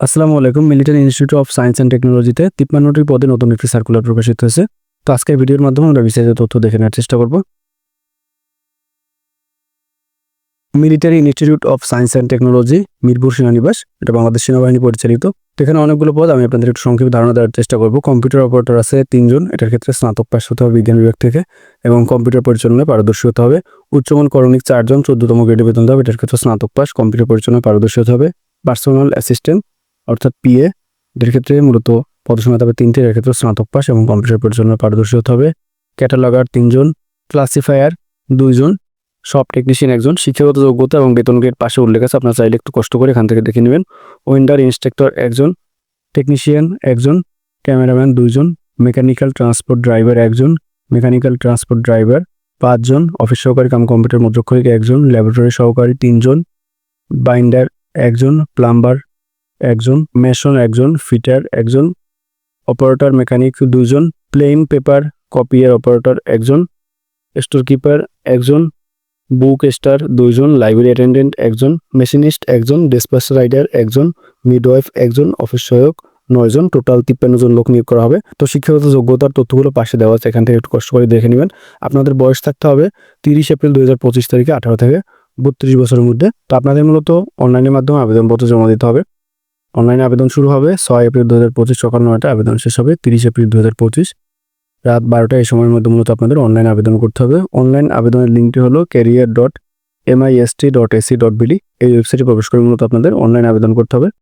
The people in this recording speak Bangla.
আসসালামু আলাইকুম military institute of science and টেকনোলজিতে তিপ্পান্নটি পদে নতুন একটি সার্কুলার প্রকাশিত হয়েছে। তো আজকের ভিডিওর মাধ্যমে আমরা বিস্তারিত তথ্য দেখে নেওয়ার চেষ্টা করব। Military institute of science and technology Mirpur সেনানিবাস, এটা বাংলাদেশ সেনাবাহিনী পরিচালিত। তো এখানে অনেকগুলো পদ, আমি আপনাদের একটু সংক্ষেপে ধারণা দেওয়ার চেষ্টা করব। কম্পিউটার অপারেটর আছে তিনজন, এটার ক্ষেত্রে স্নাতক পাশ হতে হবে বিজ্ঞান বিভাগ থেকে, এবং কম্পিউটার পরিচালনায় পারদর্শী হতে হবে। উচ্চমান করণিক চারজন, চোদ্দতম গ্রেডে বেতন দেওয়া হবে, এটার ক্ষেত্রে স্নাতক পাশ কম্পিউটার পরিচালনায় পারদর্শী হতে হবে। পার্সোনাল অ্যাসিস্ট্যান্ট অর্থাৎ পিএ এদের ক্ষেত্রে মূলত পদসময় হবে তিনটে এর ক্ষেত্রে স্নাতক পাস এবং কম্পিউটার পরিচালনায় পারদর্শী হতে হবে। ক্যাটালগার তিনজন, ক্লাসিফায়ার দুইজন, সব টেকনিশিয়ান একজন। শিক্ষাগত যোগ্যতা এবং বেতন গ্রেড পাশে উল্লেখ আছে, আপনার চাইলে একটু কষ্ট করে এখান থেকে দেখে নেবেন। ওয়েন্ডার ইনস্ট্রাক্টর একজন, টেকনিশিয়ান একজন, ক্যামেরাম্যান দুইজন, মেকানিক্যাল ট্রান্সপোর্ট ড্রাইভার একজন, মেকানিক্যাল ট্রান্সপোর্ট ড্রাইভার পাঁচজন, অফিস সহকারী কাম কম্পিউটার মুদ্রক্ষরিক একজন, ল্যাবরেটরি সহকারী তিনজন, বাইন্ডার একজন, প্লাম্বার একজন মেশন একজন ফিটার একজন অপারেটর মেকানিক দুজন প্লেন পেপার কপিয়ার অপারেটর একজন স্টোর কিপার একজন বুক স্টার দুইজন লাইব্রেরি অ্যাটেন্ডেন্ট একজন মেশিনিস্ট একজন ডেসপাস রাইডার একজন মিডওয়াইফ একজন অফিস সহায়ক, নয়জন টোটাল তিপ্পান্ন জন লোক নিয়োগ করা হবে। তো শিক্ষাগত যোগ্যতার তথ্যগুলো পাশে দেওয়া আছে, এখান থেকে একটু কষ্ট করে দেখে নেবেন। আপনাদের বয়স থাকতে হবে তিরিশ এপ্রিল দু হাজার পঁচিশ তারিখে, আঠারো থেকে বত্রিশ বছরের মধ্যে। তো আপনাদের মূলত অনলাইনের মাধ্যমে আবেদনপত্র জমা দিতে হবে। অনলাইনে আবেদন শুরু হবে ছয় এপ্রিল দু হাজার পঁচিশ সকাল নয়টা। আবেদন শেষ হবে তিরিশ এপ্রিল দু হাজার পঁচিশ। রাত বারোটা এই সময়ের মধ্যে মূলত আপনাদের অনলাইন আবেদন করতে হবে। অনলাইন আবেদনের লিঙ্কটি হলো career dot MIST dot AC dot BD এই ওয়েবসাইটে প্রবেশ করে মূলত আপনাদের অনলাইন আবেদন করতে হবে।